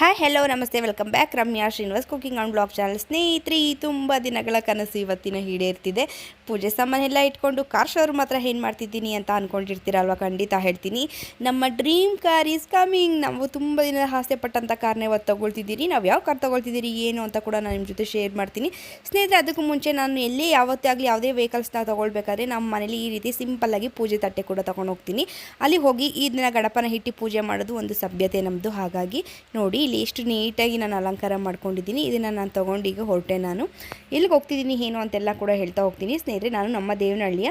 Hi hello ನಮಸ್ತೆ welcome back Ramya Srinivas cooking on blog channel ಸ್ನೇಹಿತರೆ ತುಂಬ ದಿನಗಳ ಕನಸು ಇವತ್ತಿನ ಈಡೇರ್ತಿದೆ. ಪೂಜೆ ಸಾಮಾನೆಲ್ಲ ಇಟ್ಕೊಂಡು ಕಾರ್ ಶೋರೂಮ್ ಹತ್ರ ಏನು ಮಾಡ್ತಿದ್ದೀನಿ ಅಂತ ಅಂದ್ಕೊಂಡಿರ್ತೀರಲ್ವ ಖಂಡಿತ ಹೇಳ್ತೀನಿ. ನಮ್ಮ ಡ್ರೀಮ್ ಕಾರ್ ಈಸ್ ಕಮಿಂಗ್ ನಾವು ತುಂಬ ದಿನ ಆಸೆ ಪಟ್ಟಂಥ ಕಾರ್ನೇ ಇವತ್ತು ತೊಗೊಳ್ತಿದ್ದೀರಿ. ನಾವು ಯಾವ ಕಾರ್ ತೊಗೊಳ್ತಿದ್ದೀರಿ, ಏನು ಅಂತ ಕೂಡ ನಾನು ನಿಮ್ಮ ಜೊತೆ ಶೇರ್ ಮಾಡ್ತೀನಿ. ಸ್ನೇಹಿತರೆ, ಅದಕ್ಕೂ ಮುಂಚೆ ನಾನು ಎಲ್ಲಿ ಯಾವತ್ತೇ ಆಗಲಿ ಯಾವುದೇ ವೆಹಿಕಲ್ಸ್ನ ತೊಗೊಳ್ಬೇಕಾದ್ರೆ ನಮ್ಮ ಮನೇಲಿ ಈ ರೀತಿ ಸಿಂಪಲ್ಲಾಗಿ ಪೂಜೆ ತಟ್ಟೆ ಕೂಡ ತೊಗೊಂಡು ಹೋಗ್ತೀನಿ. ಅಲ್ಲಿ ಹೋಗಿ ಈ ದಿನ ಗಣಪನ ಹಿಟ್ಟಿ ಪೂಜೆ ಮಾಡೋದು ಒಂದು ಸಭ್ಯತೆ ನಮ್ಮದು ಹಾಗಾಗಿ ನೋಡಿ ಇಲ್ಲಿ ಎಷ್ಟು ನೀಟಾಗಿ ನಾನು ಅಲಂಕಾರ ಮಾಡ್ಕೊಂಡಿದ್ದೀನಿ. ಇದನ್ನು ನಾನು ತೊಗೊಂಡು ಈಗ ಹೊರಟೆ ನಾನು. ಎಲ್ಲಿಗೆ ಹೋಗ್ತಿದ್ದೀನಿ ಏನು ಅಂತೆಲ್ಲ ಕೂಡ ಹೇಳ್ತಾ ಹೋಗ್ತೀನಿ. ಸ್ನೇಹಿತರೆ, ನಾನು ನಮ್ಮ ದೇವನಹಳ್ಳಿಯ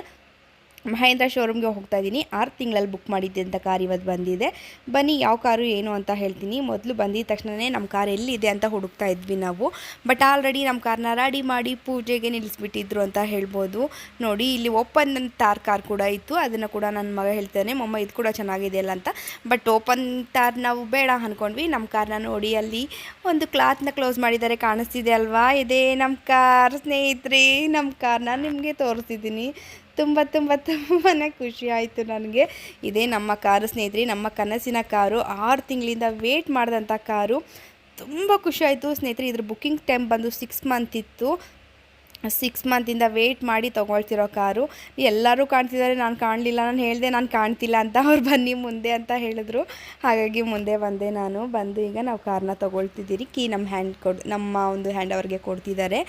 ಮಹೇಂದ್ರ ಶೋರೂಮ್ಗೆ ಹೋಗ್ತಾ ಇದ್ದೀನಿ. ಆರು ತಿಂಗಳಲ್ಲಿ ಬುಕ್ ಮಾಡಿದ್ದೆ ಅಂತ ಕಾರ್ ಇವತ್ತು ಬಂದಿದೆ. ಬನ್ನಿ, ಯಾವ ಕಾರು ಏನು ಅಂತ ಹೇಳ್ತೀನಿ. ಮೊದಲು ಬಂದಿದ ತಕ್ಷಣವೇ ನಮ್ಮ ಕಾರ್ ಎಲ್ಲಿದೆ ಅಂತ ಹುಡುಕ್ತಾ ಇದ್ವಿ ನಾವು. ಬಟ್ ಆಲ್ರೆಡಿ ನಮ್ಮ ಕಾರ್ನ ರೆಡಿ ಮಾಡಿ ಪೂಜೆಗೆ ನಿಲ್ಲಿಸ್ಬಿಟ್ಟಿದ್ರು ಅಂತ ಹೇಳ್ಬೋದು. ನೋಡಿ, ಇಲ್ಲಿ ಓಪನ್ ತಾರ್ ಕಾರ್ ಕೂಡ ಇತ್ತು. ಅದನ್ನು ಕೂಡ ನನ್ನ ಮಗ ಹೇಳ್ತಾನೆ, ಮಮ್ಮ, ಇದು ಕೂಡ ಚೆನ್ನಾಗಿದೆ ಅಲ್ಲ ಅಂತ. ಬಟ್ ಓಪನ್ ತಾರ್ ನಾವು ಬೇಡ ಅಂದ್ಕೊಂಡ್ವಿ ನಮ್ಮ ಕಾರ್ನ ನೋಡಿ ಅಲ್ಲಿ ಒಂದು ಕ್ಲಾತ್ನ ಕ್ಲೋಸ್ ಮಾಡಿದ್ದಾರೆ. ಕಾಣಿಸ್ತಿದೆ ಅಲ್ವಾ? ಇದೇ ನಮ್ಮ ಕಾರ್ ಸ್ನೇಹಿತರೆ, ನಮ್ಮ ಕಾರ್ನ ನಿಮಗೆ ತೋರಿಸ್ತಿದ್ದೀನಿ. ತುಂಬ ತುಂಬ ತುಂಬಾ ಖುಷಿ ಆಯಿತು ನನಗೆ. ಇದೇ ನಮ್ಮ ಕಾರು ಸ್ನೇಹಿತರಿ, ನಮ್ಮ ಕನಸಿನ ಕಾರು. ಆರು ತಿಂಗಳಿಂದ ವೇಟ್ ಮಾಡಿದಂಥ ಕಾರು. ತುಂಬ ಖುಷಿ ಆಯಿತು ಸ್ನೇಹಿತರೆ, ಇದ್ರ ಬುಕ್ಕಿಂಗ್ ಟೈಮ್ ಬಂದು ಸಿಕ್ಸ್ ಮಂತ್ ಇತ್ತು. ಸಿಕ್ಸ್ ಮಂತಿಂದ ವೆಯ್ಟ್ ಮಾಡಿ ತೊಗೊಳ್ತಿರೋ ಕಾರು. ಎಲ್ಲರೂ ಕಾಣ್ತಿದ್ದಾರೆ, ನಾನು ಕಾಣಲಿಲ್ಲ, ನಾನು ಹೇಳಿದೆ, ನಾನು ಕಾಣ್ತಿಲ್ಲ ಅಂತ ಅವ್ರು ಬನ್ನಿ ಮುಂದೆ ಅಂತ ಹೇಳಿದ್ರು. ಹಾಗಾಗಿ ಮುಂದೆ ಬಂದೆ ನಾನು. ಬಂದು ಈಗ ನಾವು ಕಾರ್ನ ತೊಗೊಳ್ತಿದ್ದೀರಿ. ಕೀ ನಮ್ಮ ಹ್ಯಾಂಡ್ ಕೊಡ್, ನಮ್ಮ ಒಂದು ಹ್ಯಾಂಡ್ ಅವ್ರಿಗೆ ಕೊಡ್ತಿದ್ದಾರೆ.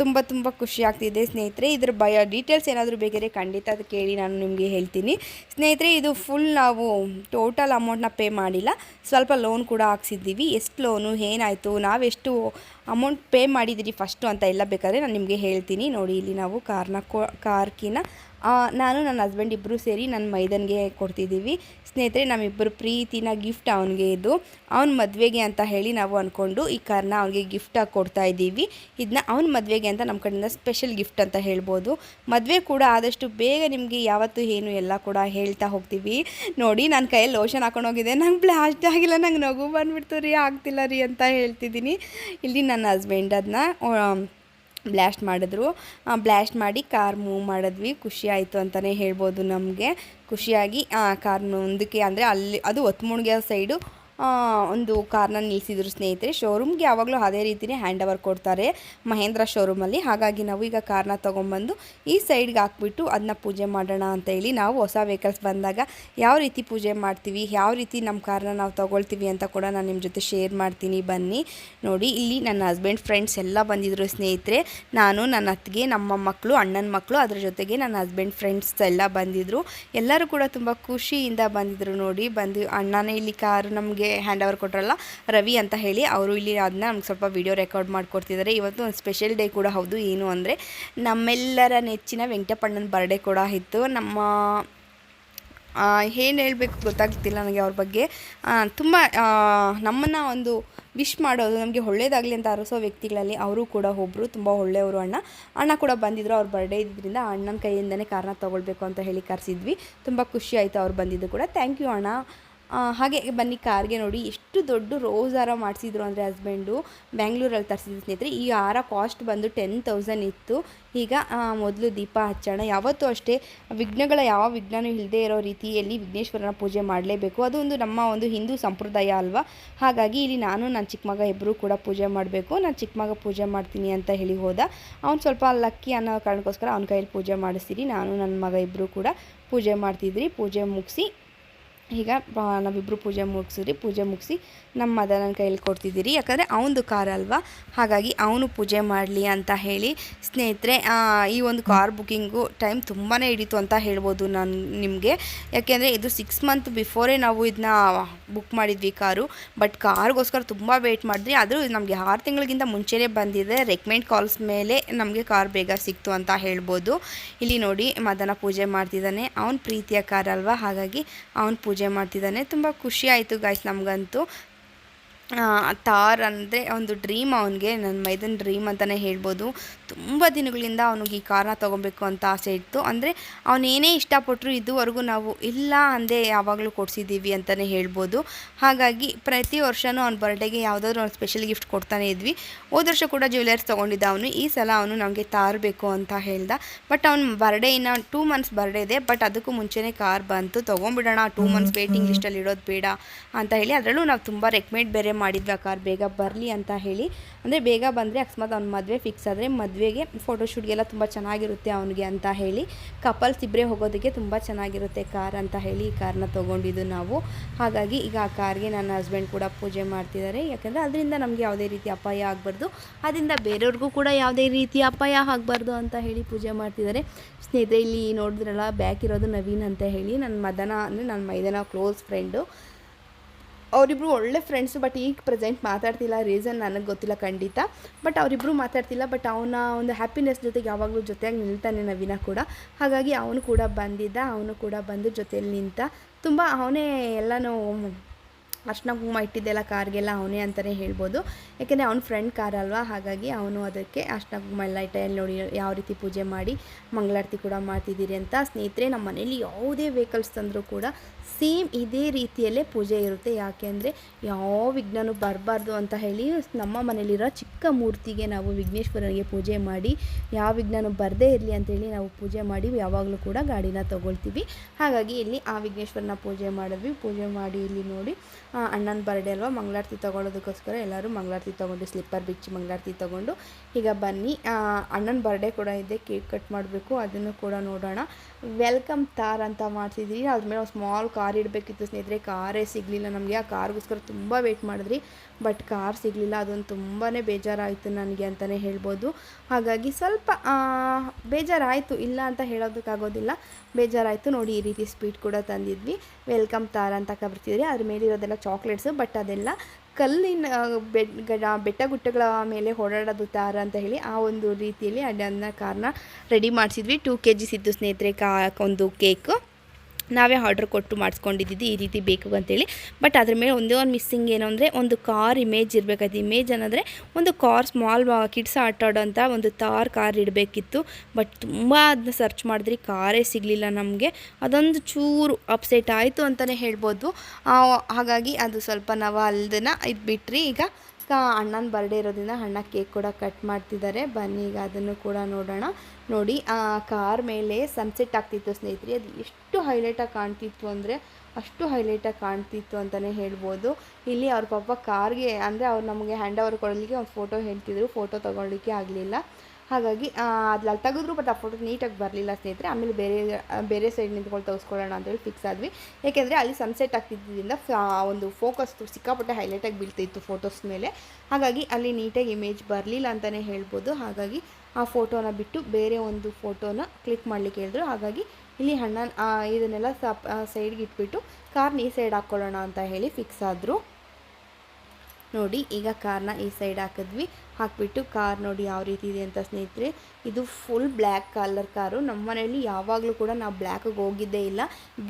ತುಂಬ ತುಂಬ ಖುಷಿ ಆಗ್ತಿದೆ ಸ್ನೇಹಿತರೆ. ಇದ್ರ ಬಯ ಡೀಟೇಲ್ಸ್ ಏನಾದರೂ ಬೇಕಾದ್ರೆ ಖಂಡಿತ ಅದು ಕೇಳಿ ನಾನು ನಿಮಗೆ ಹೇಳ್ತೀನಿ. ಸ್ನೇಹಿತರೆ, ಇದು ಫುಲ್ ನಾವು ಟೋಟಲ್ ಅಮೌಂಟ್ನ ಪೇ ಮಾಡಿಲ್ಲ. ಸ್ವಲ್ಪ ಲೋನ್ ಕೂಡ ಹಾಕ್ಸಿದ್ದೀವಿ. ಎಷ್ಟು ಲೋನು ಏನಾಯಿತು, ನಾವೆಷ್ಟು ಅಮೌಂಟ್ ಪೇ ಮಾಡಿದ್ದೀರಿ ಫಸ್ಟು ಅಂತ ಎಲ್ಲ ಬೇಕಾದರೆ ನಾನು ನಿಮಗೆ ಹೇಳ್ತೀನಿ. ನೋಡಿ, ಇಲ್ಲಿ ನಾವು ಕಾರ್ನ ಕಾರ್ಕಿನ ನಾನು ನನ್ನ ಹಸ್ಬೆಂಡ್ ಇಬ್ಬರು ಸೇರಿ ನನ್ನ ಮೈದನ್ಗೆ ಕೊಡ್ತಿದ್ದೀವಿ. ಸ್ನೇಹಿತರೆ ನಮ್ಮಿಬ್ಬರು ಪ್ರೀತಿನ ಗಿಫ್ಟ್ ಅವನಿಗೆ ಇದು. ಅವ್ನ ಮದುವೆಗೆ ಅಂತ ಹೇಳಿ ನಾವು ಅಂದ್ಕೊಂಡು ಈ ಕಾರ್ನ ಅವನಿಗೆ ಗಿಫ್ಟಾಗಿ ಕೊಡ್ತಾ ಇದ್ದೀವಿ. ಇದನ್ನ ಅವ್ನ ಮದುವೆಗೆ ಅಂತ ನಮ್ಮ ಕಡೆಯಿಂದ ಸ್ಪೆಷಲ್ ಗಿಫ್ಟ್ ಅಂತ ಹೇಳ್ಬೋದು. ಮದುವೆ ಕೂಡ ಆದಷ್ಟು ಬೇಗ ನಿಮಗೆ ಯಾವತ್ತು ಏನು ಎಲ್ಲ ಕೂಡ ಹೇಳ್ತಾ ಹೋಗ್ತೀವಿ. ನೋಡಿ ನನ್ನ ಕೈಯಲ್ಲಿ ಲೋಷನ್ ಹಾಕೊಂಡು ಹೋಗಿದೆ. ನಂಗೆ ಬ್ಲಾಸ್ಟ್ ಆಗಿಲ್ಲ, ನಂಗೆ ನಗು ಬಂದ್ಬಿಡ್ತು. ರೀ, ಆಗ್ತಿಲ್ಲ ರೀ ಅಂತ ಹೇಳ್ತಿದ್ದೀನಿ. ಇಲ್ಲಿ ನನ್ನ ಹಸ್ಬೆಂಡ್ ಅದನ್ನ ಬ್ಲಾಸ್ಟ್ ಮಾಡಿದ್ರು. ಬ್ಲ್ಯಾಸ್ಟ್ ಮಾಡಿ ಕಾರ್ ಮೂವ್ ಮಾಡಿದ್ವಿ. ಖುಷಿ ಆಯಿತು ಅಂತಲೇ ಹೇಳ್ಬೋದು ನಮಗೆ. ಖುಷಿಯಾಗಿ ಕಾರ್ ಮುಂದಕ್ಕೆ ಅಂದರೆ ಅಲ್ಲಿ, ಅದು ಒತ್ತುಮುಣ್ಗೆ ಸೈಡು ಒಂದು ಕಾರ್ನ ನಿಲ್ಲಿಸಿದ್ರು ಸ್ನೇಹಿತರೆ. ಶೋರೂಮ್ಗೆ ಯಾವಾಗಲೂ ಅದೇ ರೀತಿಯೇ ಹ್ಯಾಂಡ್ ಓವರ್ ಕೊಡ್ತಾರೆ ಮಹೇಂದ್ರ ಶೋರೂಮಲ್ಲಿ. ಹಾಗಾಗಿ ನಾವು ಈಗ ಕಾರ್ನ ತೊಗೊಂಬಂದು ಈ ಸೈಡ್ಗೆ ಹಾಕ್ಬಿಟ್ಟು ಅದನ್ನ ಪೂಜೆ ಮಾಡೋಣ ಅಂತ ಹೇಳಿ ನಾವು ಹೊಸ ವೆಹಿಕಲ್ಸ್ ಬಂದಾಗ ಯಾವ ರೀತಿ ಪೂಜೆ ಮಾಡ್ತೀವಿ, ಯಾವ ರೀತಿ ನಮ್ಮ ಕಾರ್ನ ನಾವು ತೊಗೊಳ್ತೀವಿ ಅಂತ ಕೂಡ ನಾನು ನಿಮ್ಮ ಜೊತೆ ಶೇರ್ ಮಾಡ್ತೀನಿ. ಬನ್ನಿ, ನೋಡಿ. ಇಲ್ಲಿ ನನ್ನ ಹಸ್ಬೆಂಡ್, ಫ್ರೆಂಡ್ಸ್ ಎಲ್ಲ ಬಂದಿದ್ದರು ಸ್ನೇಹಿತರೆ. ನಾನು, ನನ್ನ ಅತ್ತಿಗೆ, ನಮ್ಮ ಮಕ್ಕಳು, ಅಣ್ಣನ ಮಕ್ಕಳು, ಅದ್ರ ಜೊತೆಗೆ ನನ್ನ ಹಸ್ಬೆಂಡ್, ಫ್ರೆಂಡ್ಸ್ ಎಲ್ಲ ಬಂದಿದ್ದರು ಎಲ್ಲರೂ ಕೂಡ ತುಂಬ ಖುಷಿಯಿಂದ ಬಂದಿದ್ದರು ನೋಡಿ. ಬಂದು ಅಣ್ಣನೇ ಇಲ್ಲಿ ಕಾರು ನಮಗೆ ಹ್ಯಾಂಡ್ ಓವರ್ ಕೊಟ್ರಲ್ಲ, ರವಿ ಅಂತ ಹೇಳಿ ಅವರು ಇಲ್ಲಿ ಅದನ್ನ ನಮ್ಗೆ ಸ್ವಲ್ಪ ವಿಡಿಯೋ ರೆಕಾರ್ಡ್ ಮಾಡಿಕೊಡ್ತಿದ್ದಾರೆ ಇವತ್ತು ಒಂದು ಸ್ಪೆಷಲ್ ಡೇ ಕೂಡ ಹೌದು. ಏನು ಅಂದರೆ ನಮ್ಮೆಲ್ಲರ ನೆಚ್ಚಿನ ವೆಂಕಟಪ್ಪಣ್ಣನ ಬರ್ಡೇ ಕೂಡ ಇತ್ತು. ನಮ್ಮ ಏನು ಹೇಳಬೇಕು ಗೊತ್ತಾಗ್ತಿಲ್ಲ ನನಗೆ ಅವ್ರ ಬಗ್ಗೆ. ತುಂಬ ನಮ್ಮನ್ನು ಒಂದು ವಿಶ್ ಮಾಡೋದು, ನಮಗೆ ಒಳ್ಳೇದಾಗಲಿ ಅಂತ ಅರಸೋ ವ್ಯಕ್ತಿಗಳಲ್ಲಿ ಅವರು ಕೂಡ ಒಬ್ಬರು ತುಂಬ ಒಳ್ಳೆಯವರು ಅಣ್ಣ. ಅಣ್ಣ ಕೂಡ ಬಂದಿದ್ದರು ಅವ್ರ ಬರ್ಡೇ ಇದ್ದರಿಂದ ಅಣ್ಣನ ಕೈಯಿಂದನೇ ಕಾರ್ನ ತೊಗೊಳ್ಬೇಕು ಅಂತ ಹೇಳಿ ಕರೆಸಿದ್ವಿ. ತುಂಬ ಖುಷಿ ಆಯಿತು ಅವ್ರು ಬಂದಿದ್ದು ಕೂಡ. ಥ್ಯಾಂಕ್ ಯು ಅಣ್ಣ. ಹಾಗೆ ಬನ್ನಿ ಕಾರ್ಗೆ ನೋಡಿ. ಎಷ್ಟು ದೊಡ್ಡ ರೋಸ್ ಹಾರ ಮಾಡಿಸಿದ್ರು ಅಂದರೆ ಹಸ್ಬೆಂಡು ಬ್ಯಾಂಗ್ಳೂರಲ್ಲಿ ತರಿಸಿದ್ರು ಸ್ನೇಹಿತರೆ. ಈ ಹಾರ ಕಾಸ್ಟ್ ಬಂದು ಟೆನ್ ತೌಸಂಡ್ ಇತ್ತು. ಈಗ ಮೊದಲು ದೀಪ ಹಚ್ಚೋಣ. ಯಾವತ್ತೂ ಅಷ್ಟೇ ವಿಘ್ನಗಳ ಯಾವ ವಿಘ್ನನೂ ಇಲ್ಲದೆ ಇರೋ ರೀತಿಯಲ್ಲಿ ವಿಘ್ನೇಶ್ವರನ ಪೂಜೆ ಮಾಡಲೇಬೇಕು. ಅದು ಒಂದು ನಮ್ಮ ಒಂದು ಹಿಂದೂ ಸಂಪ್ರದಾಯ ಅಲ್ವಾ? ಹಾಗಾಗಿ ಇಲ್ಲಿ ನಾನು ನನ್ನ ಚಿಕ್ಕ ಮಗ ಇಬ್ಬರೂ ಕೂಡ ಪೂಜೆ ಮಾಡಬೇಕು. ನಾನು ಚಿಕ್ಕ ಮಗ ಪೂಜೆ ಮಾಡ್ತೀನಿ ಅಂತ ಹೇಳಿ ಹೋದ. ಅವ್ನು ಸ್ವಲ್ಪ ಲಕ್ಕಿ ಅನ್ನೋ ಕಾರಣಕ್ಕೋಸ್ಕರ ಅವ್ನ ಕೈಯಲ್ಲಿ ಪೂಜೆ ಮಾಡಿಸ್ತೀರಿ ನಾನು ನನ್ನ ಮಗ ಇಬ್ಬರೂ ಕೂಡ ಪೂಜೆ ಮಾಡ್ತಿದ್ರಿ. ಪೂಜೆ ಮುಗಿಸಿ ಈಗ ನಾವಿಬ್ಬರು ಪೂಜೆ ಮುಗಿಸಿದ್ರಿ ಪೂಜೆ ಮುಗಿಸಿ ನಮ್ಮ ಮದನ ಕೈಯಲ್ಲಿ ಕೊಡ್ತಿದ್ದೀರಿ. ಯಾಕಂದರೆ ಅವನದು ಕಾರ್ ಅಲ್ವಾ? ಹಾಗಾಗಿ ಅವನು ಪೂಜೆ ಮಾಡಲಿ ಅಂತ ಹೇಳಿ ಸ್ನೇಹಿತರೆ ಈ ಒಂದು ಕಾರ್ ಬುಕ್ಕಿಂಗು ಟೈಮ್ ತುಂಬಾ ಹಿಡಿತು ಅಂತ ಹೇಳ್ಬೋದು ನಾನು ನಿಮಗೆ. ಯಾಕೆಂದರೆ ಇದು ಸಿಕ್ಸ್ ಮಂತ್ ಬಿಫೋರೇ ನಾವು ಇದನ್ನ ಬುಕ್ ಮಾಡಿದ್ವಿ ಕಾರು. ಬಟ್ ಕಾರ್ಗೋಸ್ಕರ ತುಂಬ ವೆಯ್ಟ್ ಮಾಡಿದ್ರಿ. ಆದರೂ ನಮಗೆ ಆರು ತಿಂಗಳಿಗಿಂತ ಮುಂಚೆನೇ ಬಂದಿದೆ. ರೆಕಮೆಂಡ್ ಕಾಲ್ಸ್ ಮೇಲೆ ನಮಗೆ ಕಾರ್ ಬೇಗ ಸಿಕ್ತು ಅಂತ ಹೇಳ್ಬೋದು. ಇಲ್ಲಿ ನೋಡಿ ಮದನ ಪೂಜೆ ಮಾಡ್ತಿದ್ದಾನೆ. ಅವನ ಪ್ರೀತಿಯ ಕಾರ್ ಅಲ್ವಾ? ಹಾಗಾಗಿ ಅವ್ನು ಪೂಜೆ ಮಾಡ್ತಿದ್ದಾನೆ. ತುಂಬ ಖುಷಿ ಆಯಿತು ಗಾಯ್ಸ್ ನಮಗಂತೂ. ತಾರ್ ಅಂದರೆ ಒಂದು ಡ್ರೀಮ್ ಅವನಿಗೆ. ನನ್ನ ಮೈದನ್ ಡ್ರೀಮ್ ಅಂತಲೇ ಹೇಳ್ಬೋದು. ತುಂಬ ದಿನಗಳಿಂದ ಅವನಿಗೆ ಈ ಕಾರ್ನ ತೊಗೊಬೇಕು ಅಂತ ಆಸೆ ಇತ್ತು. ಅಂದರೆ ಅವನೇನೇ ಇಷ್ಟಪಟ್ಟರು ಇದುವರೆಗೂ ನಾವು ಇಲ್ಲ ಅಂದೇ ಯಾವಾಗಲೂ ಕೊಡಿಸಿದ್ದೀವಿ ಅಂತಲೇ ಹೇಳ್ಬೋದು. ಹಾಗಾಗಿ ಪ್ರತಿ ವರ್ಷವೂ ಅವ್ನ ಬರ್ಡೇಗೆ ಯಾವುದಾದ್ರೂ ಒಂದು ಸ್ಪೆಷಲ್ ಗಿಫ್ಟ್ ಕೊಡ್ತಾನೆ ಇದ್ವಿ. ಹೋದ ವರ್ಷ ಕೂಡ ಜ್ಯುವೆಲರ್ಸ್ ತೊಗೊಂಡಿದ್ದ ಅವನು. ಈ ಸಲ ಅವನು ನಮಗೆ ತಾರಬೇಕು ಅಂತ ಹೇಳ್ದ. ಬಟ್ ಅವ್ನ ಬರ್ಡೇ ಇನ್ನು ಟೂ ಮಂತ್ಸ್ ಬರ್ಡೇ ಇದೆ. ಬಟ್ ಅದಕ್ಕೂ ಮುಂಚೆನೇ ಕಾರ್ ಬಂತು. ತೊಗೊಂಬಿಡೋಣ ಟೂ ಮಂತ್ಸ್ ವೇಟಿಂಗ್ ಲಿಸ್ಟಲ್ಲಿ ಇಡೋದು ಬೇಡ ಅಂತ ಹೇಳಿ. ಅದರಲ್ಲೂ ನಾವು ತುಂಬ ರೆಕಮೆಂಡ್ ಬೇರೆ ಮಾಡಿದ್ವಿ. ಆ ಕಾರ್ ಬೇಗ ಬರಲಿ ಅಂತ ಹೇಳಿ. ಅಂದರೆ ಬೇಗ ಬಂದರೆ ಅಕಸ್ಮಾತ್ ಅವ್ನ ಮದುವೆ ಫಿಕ್ಸ್ ಆದರೆ ಮದುವೆಗೆ ಫೋಟೋಶೂಟ್ಗೆಲ್ಲ ತುಂಬ ಚೆನ್ನಾಗಿರುತ್ತೆ ಅವನಿಗೆ ಅಂತ ಹೇಳಿ. ಕಪಲ್ಸ್ ಇಬ್ಬರೇ ಹೋಗೋದಕ್ಕೆ ತುಂಬ ಚೆನ್ನಾಗಿರುತ್ತೆ ಕಾರ್ ಅಂತ ಹೇಳಿ ಈ ಕಾರ್ನ ತೊಗೊಂಡಿದ್ದು ನಾವು. ಹಾಗಾಗಿ ಈಗ ಆ ಕಾರ್ಗೆ ನನ್ನ ಹಸ್ಬೆಂಡ್ ಕೂಡ ಪೂಜೆ ಮಾಡ್ತಿದ್ದಾರೆ. ಯಾಕಂದರೆ ಅದರಿಂದ ನಮಗೆ ಯಾವುದೇ ರೀತಿ ಅಪಾಯ ಆಗಬಾರ್ದು. ಅದರಿಂದ ಬೇರೆಯವ್ರಿಗೂ ಕೂಡ ಯಾವುದೇ ರೀತಿ ಅಪಾಯ ಆಗಬಾರ್ದು ಅಂತ ಹೇಳಿ ಪೂಜೆ ಮಾಡ್ತಿದ್ದಾರೆ. ಸ್ನೇಹಿತರೆ, ಇಲ್ಲಿ ನೋಡಿದ್ರಲ್ಲ ಬ್ಯಾಕ್ ಇರೋದು ನವೀನ್ ಅಂತ ಹೇಳಿ. ನನ್ನ ಮದನ ಅಂದರೆ ನನ್ನ ಮೈದನ ಕ್ಲೋಸ್ ಫ್ರೆಂಡು ಅವರಿಬ್ರು ಒಳ್ಳೆ ಫ್ರೆಂಡ್ಸು ಬಟ್ ಈಗ ಪ್ರೆಸೆಂಟ್ ಮಾತಾಡ್ತಿಲ್ಲ. ರೀಸನ್ ನನಗೆ ಗೊತ್ತಿಲ್ಲ ಖಂಡಿತ. ಬಟ್ ಅವರಿಬ್ರು ಮಾತಾಡ್ತಿಲ್ಲ ಬಟ್ ಅವನ ಒಂದು ಹ್ಯಾಪಿನೆಸ್ ಜೊತೆಗೆ ಯಾವಾಗಲೂ ಜೊತೆಯಾಗಿ ನಿಲ್ತಾನೆ ನವೀನ ಕೂಡ. ಹಾಗಾಗಿ ಅವನು ಕೂಡ ಬಂದಿದ್ದ, ಅವನು ಕೂಡ ಬಂದು ಜೊತೆಯಲ್ಲಿ ನಿಂತ. ತುಂಬ ಅವನೇ ಎಲ್ಲನೂ ಅರ್ಶಿನ ಕುಂಕುಮ ಇಟ್ಟಿದ್ದೆಲ್ಲ ಕಾರ್ಗೆಲ್ಲ ಅವನೇ ಅಂತಲೇ ಹೇಳ್ಬೋದು. ಯಾಕೆಂದರೆ ಅವ್ನ ಫ್ರೆಂಡ್ ಕಾರ್ ಅಲ್ವಾ? ಹಾಗಾಗಿ ಅವನು ಅದಕ್ಕೆ ಅರ್ಶಿನ ಕುಂಕುಮ ಎಲ್ಲ ಇಟ್ಟ, ಎಲ್ಲಿ ನೋಡಿ ಯಾವ ರೀತಿ ಪೂಜೆ ಮಾಡಿ, ಮಂಗಳಾರತಿ ಕೂಡ ಮಾಡ್ತಿದ್ದೀರಿ ಅಂತ ಸ್ನೇಹಿತರೆ, ನಮ್ಮ ಮನೇಲಿ ಯಾವುದೇ ವೆಹಿಕಲ್ಸ್ ತಂದರೂ ಕೂಡ ಸೇಮ್ ಇದೇ ರೀತಿಯಲ್ಲೇ ಪೂಜೆ ಇರುತ್ತೆ. ಯಾಕೆ ಅಂದರೆ ಯಾವ ವಿಘ್ನನೂ ಬರಬಾರ್ದು ಅಂತ ಹೇಳಿ ನಮ್ಮ ಮನೇಲಿರೋ ಚಿಕ್ಕ ಮೂರ್ತಿಗೆ ನಾವು ವಿಘ್ನೇಶ್ವರನಿಗೆ ಪೂಜೆ ಮಾಡಿ, ಯಾವ ವಿಘ್ನನೂ ಬರದೇ ಇರಲಿ ಅಂತೇಳಿ ನಾವು ಪೂಜೆ ಮಾಡಿ ಯಾವಾಗಲೂ ಕೂಡ ಗಾಡಿನ ತೊಗೊಳ್ತೀವಿ. ಹಾಗಾಗಿ ಇಲ್ಲಿ ಆ ವಿಘ್ನೇಶ್ವರನ ಪೂಜೆ ಮಾಡಿದ್ವಿ. ಪೂಜೆ ಮಾಡಿ ಇಲ್ಲಿ ನೋಡಿ ಅಣ್ಣನ ಬರ್ಡೇ ಅಲ್ವಾ? ಮಂಗಳಾರತಿ ತೊಗೊಳೋದಕ್ಕೋಸ್ಕರ ಎಲ್ಲರೂ ಮಂಗಳಾರತಿ ತೊಗೊಂಡು ಸ್ಲಿಪ್ಪರ್ ಬಿಚ್ಚಿ ಮಂಗಳಾರತಿ ತೊಗೊಂಡು, ಈಗ ಬನ್ನಿ. ಅಣ್ಣನ ಬರ್ಡೇ ಕೂಡ ಇದೆ ಕೇಕ್ ಕಟ್ ಮಾಡಬೇಕು, ಅದನ್ನು ಕೂಡ ನೋಡೋಣ. ವೆಲ್ಕಮ್ ತಾರ್ ಅಂತ ಅದ್ರ ಮೇಲೆ ಒಂದು ಸ್ಮಾಲ್ ಕಾರ್ ಇಡಬೇಕಿತ್ತು ಸ್ನೇಹಿತರೆ. ಕಾರೇ ಸಿಗಲಿಲ್ಲ ನಮಗೆ. ಆ ಕಾರ್ಗೋಸ್ಕರ ತುಂಬ ವೆಯ್ಟ್ ಮಾಡಿದ್ರಿ. ಬಟ್ ಕಾರ್ ಸಿಗಲಿಲ್ಲ. ಅದೊಂದು ತುಂಬಾ ಬೇಜಾರಾಯಿತು ನನಗೆ ಅಂತಲೇ ಹೇಳ್ಬೋದು. ಹಾಗಾಗಿ ಸ್ವಲ್ಪ ಬೇಜಾರಾಯಿತು ಇಲ್ಲ ಅಂತ ಹೇಳೋದಕ್ಕಾಗೋದಿಲ್ಲ. ಬೇಜಾರಾಯಿತು ನೋಡಿ ಈ ರೀತಿ ಸ್ವೀಟ್ ಕೂಡ ತಂದಿದ್ವಿ. ವೆಲ್ಕಮ್ ತಾರ ಅಂತ ಕಬರ್ತಿದ್ರಿ ಅದ್ರ ಮೇಲಿರೋದೆಲ್ಲ ಚಾಕ್ಲೇಟ್ಸು, ಬಟ್ ಅದೆಲ್ಲ ಕಲ್ಲಿನ ಬೆಟ್ಟ ಗುಟ್ಟಗಳ ಮೇಲೆ ಓಡಾಡೋದು ತಾರ ಅಂತ ಹೇಳಿ ಆ ಒಂದು ರೀತಿಯಲ್ಲಿ ಅದನ್ನ ಕಾರ್ನ ರೆಡಿ ಮಾಡಿಸಿದ್ವಿ. ಟೂ ಕೆ ಜಿಸ್ ಇತ್ತು ಸ್ನೇಹಿತರೆ ಕಾ, ಒಂದು ಕೇಕು. ನಾವೇ ಆರ್ಡ್ರ್ ಕೊಟ್ಟು ಮಾಡಿಸ್ಕೊಂಡಿದ್ದು ಈ ರೀತಿ ಬೇಕು ಅಂತೇಳಿ. ಬಟ್ ಅದ್ರ ಮೇಲೆ ಒಂದೇ ಒಂದು ಮಿಸ್ಸಿಂಗ್ ಏನು ಅಂದರೆ, ಒಂದು ಕಾರ್ ಇಮೇಜ್ ಇರಬೇಕಾಯ್ತು ಇಮೇಜ್ ಅನ್ನೋದ್ರೆ, ಒಂದು ಕಾರ್ ಸ್ಮಾಲ್ ಕಿಡ್ಸ್ ಆಟ ಆಡೋಂಥ ಒಂದು ತಾರ್ ಕಾರ್ ಇಡಬೇಕಿತ್ತು. ಬಟ್ ತುಂಬ ಅದನ್ನ ಸರ್ಚ್ ಮಾಡಿದ್ರಿ ಕಾರೇ ಸಿಗಲಿಲ್ಲ ನಮಗೆ. ಅದೊಂದು ಚೂರು ಅಪ್ಸೆಟ್ ಆಯಿತು ಅಂತಲೇ ಹೇಳ್ಬೋದು. ಹಾಗಾಗಿ ಅದು ಸ್ವಲ್ಪ ನಾವು ಅಲ್ದನ್ನ ಇದು ಬಿಟ್ರಿ ಈಗ. ಕಾ ಅಣ್ಣನ ಬರ್ಡೇ ಇರೋದ್ರಿಂದ ಅಣ್ಣ ಕೇಕ್ ಕೂಡ ಕಟ್ ಮಾಡ್ತಿದ್ದಾರೆ. ಬನ್ನಿ ಈಗ ಅದನ್ನು ಕೂಡ ನೋಡೋಣ. ನೋಡಿ, ಆ ಕಾರ್ ಮೇಲೆ ಸನ್ಸೆಟ್ ಆಗ್ತಿತ್ತು ಸ್ನೇಹಿತರೆ. ಅದು ಎಷ್ಟು ಹೈಲೈಟಾಗಿ ಕಾಣ್ತಿತ್ತು ಅಂದರೆ, ಅಷ್ಟು ಹೈಲೈಟಾಗಿ ಕಾಣ್ತಿತ್ತು ಅಂತಲೇ ಹೇಳ್ಬೋದು. ಇಲ್ಲಿ ಅವ್ರ ಪಾಪ ಕಾರ್ಗೆ ಅಂದರೆ ಅವ್ರು ನಮಗೆ ಹ್ಯಾಂಡ್ ಓವರ್ ಕೊಡಲಿಕ್ಕೆ ಒಂದು ಫೋಟೋ ಹೇಳ್ತಿದ್ರು. ಫೋಟೋ ತೊಗೊಳ್ಲಿಕ್ಕೆ ಆಗಲಿಲ್ಲ. ಹಾಗಾಗಿ ಅದ್ರಲ್ಲಿ ತೆಗೆದ್ರು ಬಟ್ ಆ ಫೋಟೋ ನೀಟಾಗಿ ಬರಲಿಲ್ಲ ಸ್ನೇಹಿತರೆ. ಆಮೇಲೆ ಬೇರೆ ಬೇರೆ ಸೈಡ್ ನಿಂತ್ಕೊಂಡು ತೆಗೆಸ್ಕೊಳ್ಳೋಣ ಅಂತೇಳಿ ಫಿಕ್ಸ್ ಆದ್ವಿ. ಏಕೆಂದರೆ ಅಲ್ಲಿ ಸನ್ಸೆಟ್ ಆಗ್ತಿದ್ದರಿಂದ ಒಂದು ಫೋಕಸ್ ಸಿಕ್ಕಾಪಟ್ಟೆ ಹೈಲೈಟಾಗಿ ಬೀಳ್ತಿತ್ತು ಫೋಟೋಸ್ ಮೇಲೆ. ಹಾಗಾಗಿ ಅಲ್ಲಿ ನೀಟಾಗಿ ಇಮೇಜ್ ಬರಲಿಲ್ಲ ಅಂತಲೇ ಹೇಳ್ಬೋದು. ಹಾಗಾಗಿ ಆ ಫೋಟೋನ ಬಿಟ್ಟು ಬೇರೆ ಒಂದು ಫೋಟೋನ ಕ್ಲಿಕ್ ಮಾಡಲಿಕ್ಕೆ ಹೇಳಿದ್ರು. ಹಾಗಾಗಿ ಇಲ್ಲಿ ಹಣ್ಣ ಇದನ್ನೆಲ್ಲ ಸಪ್ ಸೈಡ್ಗೆ ಇಟ್ಬಿಟ್ಟು ಕಾರ್ನ ಈ ಸೈಡ್ ಹಾಕ್ಕೊಳ್ಳೋಣ ಅಂತ ಹೇಳಿ ಫಿಕ್ಸ್ ಆದರು. ನೋಡಿ, ಈಗ ಕಾರ್ನ ಈ ಸೈಡ್ ಹಾಕಿದ್ವಿ. ಹಾಕಿಬಿಟ್ಟು ಕಾರ್ ನೋಡಿ ಯಾವ ರೀತಿ ಇದೆ ಅಂತ ಸ್ನೇಹಿತರೆ, ಇದು ಫುಲ್ ಬ್ಲ್ಯಾಕ್ ಕಲರ್ ಕಾರು ನಮ್ಮ ಮನೆಯಲ್ಲಿ ಯಾವಾಗಲೂ ಕೂಡ ನಾವು ಬ್ಲ್ಯಾಕಿಗೆ ಹೋಗಿದ್ದೇ ಇಲ್ಲ.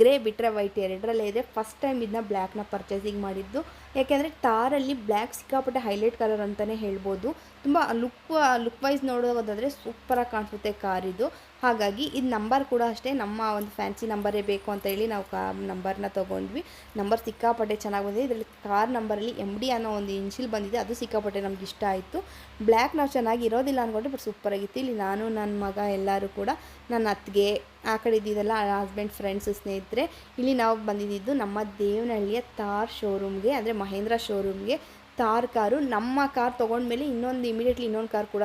ಗ್ರೇ ಬಿಟ್ಟರೆ ವೈಟ್ ಎರಡರಲ್ಲೇ ಇದೆ. ಫಸ್ಟ್ ಟೈಮ್ ಇದನ್ನ ಬ್ಲ್ಯಾಕ್ನ ಪರ್ಚೇಸಿಂಗ್ ಮಾಡಿದ್ದು. ಯಾಕೆಂದರೆ ಟಾರಲ್ಲಿ ಬ್ಲ್ಯಾಕ್ ಸಿಕ್ಕಾಪಟ್ಟೆ ಹೈಲೈಟ್ ಕಲರ್ ಅಂತಲೇ ಹೇಳ್ಬೋದು. ತುಂಬ ಲುಕ್ ಲುಕ್ ವೈಸ್ ನೋಡೋದಾದರೆ ಸೂಪರಾಗಿ ಕಾಣಿಸುತ್ತೆ ಕಾರ್ ಇದು. ಹಾಗಾಗಿ ಇದು ನಂಬರ್ ಕೂಡ ಅಷ್ಟೇ. ನಮ್ಮ ಒಂದು ಫ್ಯಾನ್ಸಿ ನಂಬರೇ ಬೇಕು ಅಂತ ಹೇಳಿ ನಾವು ಕಾ ನಂಬರ್ನ ತೊಗೊಂಡ್ವಿ. ನಂಬರ್ ಸಿಕ್ಕಾಪಟ್ಟೆ ಚೆನ್ನಾಗಿ ಬಂದಿದೆ. ಇದರಲ್ಲಿ ಕಾರ್ ನಂಬರಲ್ಲಿ ಎಂ ಡಿ ಅನ್ನೋ ಒಂದು ಇಂಚಿಲ್ ಬಂದಿದೆ. ಅದು ಸಿಕ್ಕಾಪಟ್ಟೆ ನಮ್ಗೆ ಇಷ್ಟ ಆಯಿತು. ಬ್ಲ್ಯಾಕ್ ನಾವು ಚೆನ್ನಾಗಿ ಇರೋದಿಲ್ಲ ಅಂದ್ಕೊಂಡ್ರೆ ಬಟ್ ಸೂಪರಾಗಿತ್ತು ಇಲ್ಲಿ ನಾನು ನನ್ನ ಮಗ ಎಲ್ಲರೂ ಕೂಡ ನನ್ನ ಅತ್ತಿಗೆ, ಆ ಕಡೆ ಇದ್ದಿದ್ದೆಲ್ಲ ಹಸ್ಬೆಂಡ್ ಫ್ರೆಂಡ್ಸ್ ಸ್ನೇಹಿತರೆ, ಇಲ್ಲಿ ನಾವು ಬಂದಿದ್ದು ನಮ್ಮ ದೇವನಹಳ್ಳಿಯ ತಾರ್ ಶೋರೂಮ್ಗೆ ಅಂದರೆ ಮಹೇಂದ್ರ ಶೋರೂಮ್ಗೆ ತಾರ್ ಕಾರು, ನಮ್ಮ ಕಾರ್ ತೊಗೊಂಡ್ಮೇಲೆ ಇನ್ನೊಂದು ಇಮಿಡಿಯೇಟ್ಲಿ ಇನ್ನೊಂದು ಕಾರ್ ಕೂಡ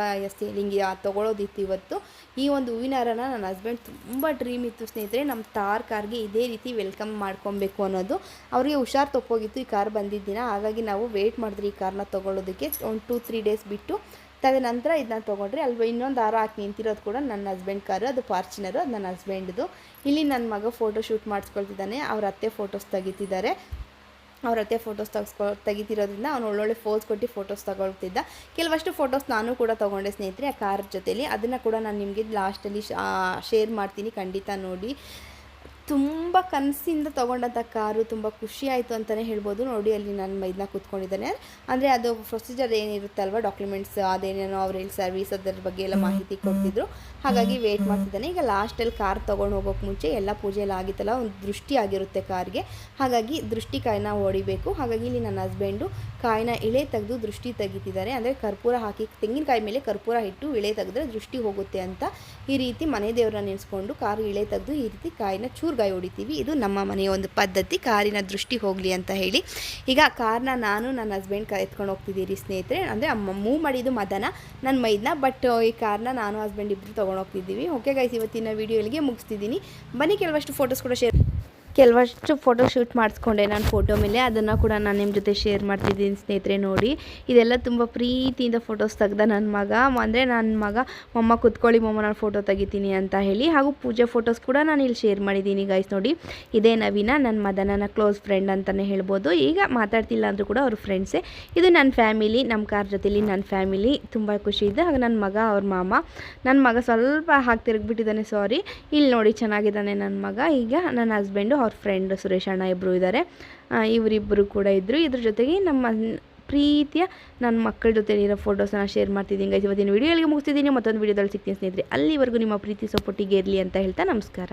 ಹಿಂಗೆ ತೊಗೊಳೋದಿತ್ತು ಇವತ್ತು. ಈ ಒಂದು ಹೂವಿನ ಹಾರನ ನನ್ನ ಹಸ್ಬೆಂಡ್ ತುಂಬ ಡ್ರೀಮ್ ಇತ್ತು ಸ್ನೇಹಿತರೆ. ನಮ್ಮ ತಾರ್ ಕಾರ್ಗೆ ಇದೇ ರೀತಿ ವೆಲ್ಕಮ್ ಮಾಡ್ಕೊಬೇಕು ಅನ್ನೋದು. ಅವರಿಗೆ ಹುಷಾರು ತಪ್ಪೋಗಿತ್ತು ಈ ಕಾರ್ ಬಂದಿದ್ದಿನ ಹಾಗಾಗಿ ನಾವು ವೆಯ್ಟ್ ಮಾಡಿದ್ರಿ ಈ ಕಾರ್ನ ತೊಗೊಳೋದಕ್ಕೆ. ಒಂದು ಟೂ ತ್ರೀ ಡೇಸ್ ಬಿಟ್ಟು ತದನಂತರ ಇದನ್ನ ತೊಗೊಂಡ್ರೆ ಅಲ್ವಾ ಇನ್ನೊಂದು ಹಾರ ಹಾಕಿ ನಿಂತಿರೋದು ಕೂಡ ನನ್ನ ಹಸ್ಬೆಂಡ್ ಕಾರು, ಅದು ಫಾರ್ಚುನರು ಅದು ನನ್ನ ಹಸ್ಬೆಂಡ್ದು ಇಲ್ಲಿ ನನ್ನ ಮಗ ಫೋಟೋ ಶೂಟ್ ಮಾಡಿಸ್ಕೊಳ್ತಿದ್ದಾನೆ. ಅವ್ರ ಅತ್ತೆ ಫೋಟೋಸ್ ತೆಗಿತಿದ್ದಾರೆ. ಅವ್ರ ಅತ್ತೆ ಫೋಟೋಸ್ ತೆಗೆಸ್ಕೊ ತೆಗಿತಿರೋದ್ರಿಂದ ಅವ್ನು ಒಳ್ಳೊಳ್ಳೆ ಫೋಸ್ ಕೊಟ್ಟು ಫೋಟೋಸ್ ತಗೊಳ್ತಿದ್ದ. ಕೆಲವಷ್ಟು ಫೋಟೋಸ್ ನಾನು ಕೂಡ ತೊಗೊಂಡೆ ಸ್ನೇಹಿತರೆ, ಆ ಕಾರ್ ಜೊತೆಯಲ್ಲಿ ಅದನ್ನು ಕೂಡ ನಾನು ನಿಮಗೆ ಲಾಸ್ಟಲ್ಲಿ ಶೇರ್ ಮಾಡ್ತೀನಿ. ಖಂಡಿತ ನೋಡಿ. ತುಂಬ ಕನಸಿಂದ ತೊಗೊಂಡಂಥ ಕಾರು ತುಂಬ ಖುಷಿ ಆಯಿತು ಅಂತಲೇ ಹೇಳ್ಬೋದು. ನೋಡಿ ಅಲ್ಲಿ ನನ್ನ ಮೈದನ್ನ ಕೂತ್ಕೊಂಡಿದ್ದಾನೆ. ಅಂದರೆ ಅದು ಪ್ರೊಸೀಜರ್ ಏನಿರುತ್ತಲ್ವ ಡಾಕ್ಯುಮೆಂಟ್ಸ್ ಅದೇನೇನೋ ಅವ್ರು ಸರ್ವಿಸ್ ಅದರ ಬಗ್ಗೆ ಎಲ್ಲ ಮಾಹಿತಿ ಕೊಡ್ತಿದ್ರು. ಹಾಗಾಗಿ ವೇಟ್ ಮಾಡ್ತಿದ್ದಾನೆ. ಈಗ ಲಾಸ್ಟಲ್ಲಿ ಕಾರ್ ತೊಗೊಂಡು ಹೋಗೋಕೆ ಮುಂಚೆ ಎಲ್ಲ ಪೂಜೆ ಎಲ್ಲ ಆಗಿತ್ತಲ್ಲ ಒಂದು ದೃಷ್ಟಿ ಆಗಿರುತ್ತೆ ಕಾರ್ಗೆ. ಹಾಗಾಗಿ ದೃಷ್ಟಿ ಕಾಯಿನ ಹೊಡಿಬೇಕು. ಹಾಗಾಗಿ ಇಲ್ಲಿ ನನ್ನ ಹಸ್ಬೆಂಡು ಕಾಯಿನ ಇಳೆ ತೆಗೆದು ದೃಷ್ಟಿ ತೆಗಿತಿದ್ದಾರೆ. ಅಂದರೆ ಕರ್ಪೂರ ಹಾಕಿ ತೆಂಗಿನಕಾಯಿ ಮೇಲೆ ಕರ್ಪೂರ ಇಟ್ಟು ಇಳೆ ತೆಗೆದ್ರೆ ದೃಷ್ಟಿ ಹೋಗುತ್ತೆ ಅಂತ ಈ ರೀತಿ ಮನೆ ದೇವರನ್ನ ನೆನೆಸ್ಕೊಂಡು ಕಾರು ಇಳೆ ತೆಗೆದು ಈ ರೀತಿ ಕಾಯಿನ ಚೂರು ಗಾಯ ಹೊಡಿತೀವಿ. ಇದು ನಮ್ಮ ಮನೆಯ ಒಂದು ಪದ್ಧತಿ. ಕಾರಿನ ದೃಷ್ಟಿ ಹೋಗಲಿ ಅಂತ ಹೇಳಿ. ಈಗ ಕಾರನ್ನ ನಾನು ನನ್ನ ಹಸ್ಬೆಂಡ್ ಕ ಎತ್ಕೊಂಡು ಹೋಗ್ತಿದ್ದೀರಿ ಸ್ನೇಹಿತರೆ. ಅಂದರೆ ಅಮ್ಮ ಮೂವ್ ಮಾಡಿದ್ದು ಮದನ ನನ್ನ ಮೈದನ. ಬಟ್ ಈ ಕಾರನ್ನ ನಾನು ಹಸ್ಬೆಂಡ್ ಇಬ್ಬರು ತೊಗೊಂಡು ಹೋಗ್ತಿದ್ದೀವಿ. ಓಕೆ ಗೈಸ್ ಇವತ್ತಿನ ವೀಡಿಯೋ ಇಲ್ಲಿಗೆ ಮುಗಿಸ್ತಿದ್ದೀನಿ. ಬನ್ನಿ, ಕೆಲವಷ್ಟು ಫೋಟೋಸ್ ಕೂಡ ಶೇರ್ ಕೆಲವಷ್ಟು ಫೋಟೋ ಶೂಟ್ ಮಾಡಿಸ್ಕೊಂಡೆ ನಾನು ಫೋಟೋ ಮೇಲೆ. ಅದನ್ನು ಕೂಡ ನಾನು ನಿಮ್ಮ ಜೊತೆ ಶೇರ್ ಮಾಡ್ತಿದ್ದೀನಿ ಸ್ನೇಹಿತರೆ, ನೋಡಿ. ಇದೆಲ್ಲ ತುಂಬ ಪ್ರೀತಿಯಿಂದ ಫೋಟೋಸ್ ತೆಗ್ದ ನನ್ನ ಮಗ. ಅಂದರೆ ನನ್ನ ಮಗ, ಮಮ್ಮ ಕುತ್ಕೊಳ್ಳಿ, ಮಮ್ಮ ನಾನು ಫೋಟೋ ತೆಗಿತೀನಿ ಅಂತ ಹೇಳಿ. ಹಾಗೂ ಪೂಜೆ ಫೋಟೋಸ್ ಕೂಡ ನಾನು ಇಲ್ಲಿ ಶೇರ್ ಮಾಡಿದ್ದೀನಿ ಗೈಸ್ ನೋಡಿ. ಇದೇ ನವೀನ ನನ್ನ ಮದನನ ಕ್ಲೋಸ್ ಫ್ರೆಂಡ್ ಅಂತಲೇ ಹೇಳ್ಬೋದು. ಈಗ ಮಾತಾಡ್ತಿಲ್ಲ ಅಂದರೂ ಕೂಡ ಅವ್ರ ಫ್ರೆಂಡ್ಸೇ ಇದು ನನ್ನ ಫ್ಯಾಮಿಲಿ ನಮ್ಮ ಕಾರ್ ಜೊತೆಲಿ ನನ್ನ ಫ್ಯಾಮಿಲಿ ತುಂಬ ಖುಷಿ ಇದೆ. ಹಾಗೆ ನನ್ನ ಮಗ, ಅವ್ರ ಮಾಮ. ನನ್ನ ಮಗ ಸ್ವಲ್ಪ ಹಾಕಿ ತಿರುಗಿಬಿಟ್ಟಿದ್ದಾನೆ ಸಾರಿ ಇಲ್ಲಿ ನೋಡಿ, ಚೆನ್ನಾಗಿದ್ದಾನೆ ನನ್ನ ಮಗ. ಈಗ ನನ್ನ ಹಸ್ಬೆಂಡು ಅವ್ರ ಫ್ರೆಂಡ್ ಸುರೇಶ್ ಅಣ್ಣ ಇಬ್ಬರು ಇದ್ದಾರೆ ಇವರಿಬ್ಬರು ಕೂಡ ಇದ್ದರು ಇದ್ರ ಜೊತೆಗೆ ನಮ್ಮ ಪ್ರೀತಿಯ ನನ್ನ ಮಕ್ಕಳ ಜೊತೆ ಇರೋ ಫೋಟೋಸನ್ನ ಶೇರ್ ಮಾಡ್ತಿದ್ದೀನಿ ಗೈಸ್ ಇವತ್ತಿನ ವೀಡಿಯೋ ಎಲ್ಲಿಗೆ ಮುಗಿಸ್ತಿದ್ದೀನಿ. ಮತ್ತೊಂದು ವೀಡಿಯೋದಲ್ಲಿ ಸಿಗ್ತೀನಿ ಸ್ನೇಹಿತರೆ. ಅಲ್ಲಿವರೆಗೂ ನಿಮ್ಮ ಪ್ರೀತಿ ಸಪೋರ್ಟಿಗೆ ಇರಲಿ ಅಂತ ಹೇಳ್ತಾ ನಮಸ್ಕಾರ.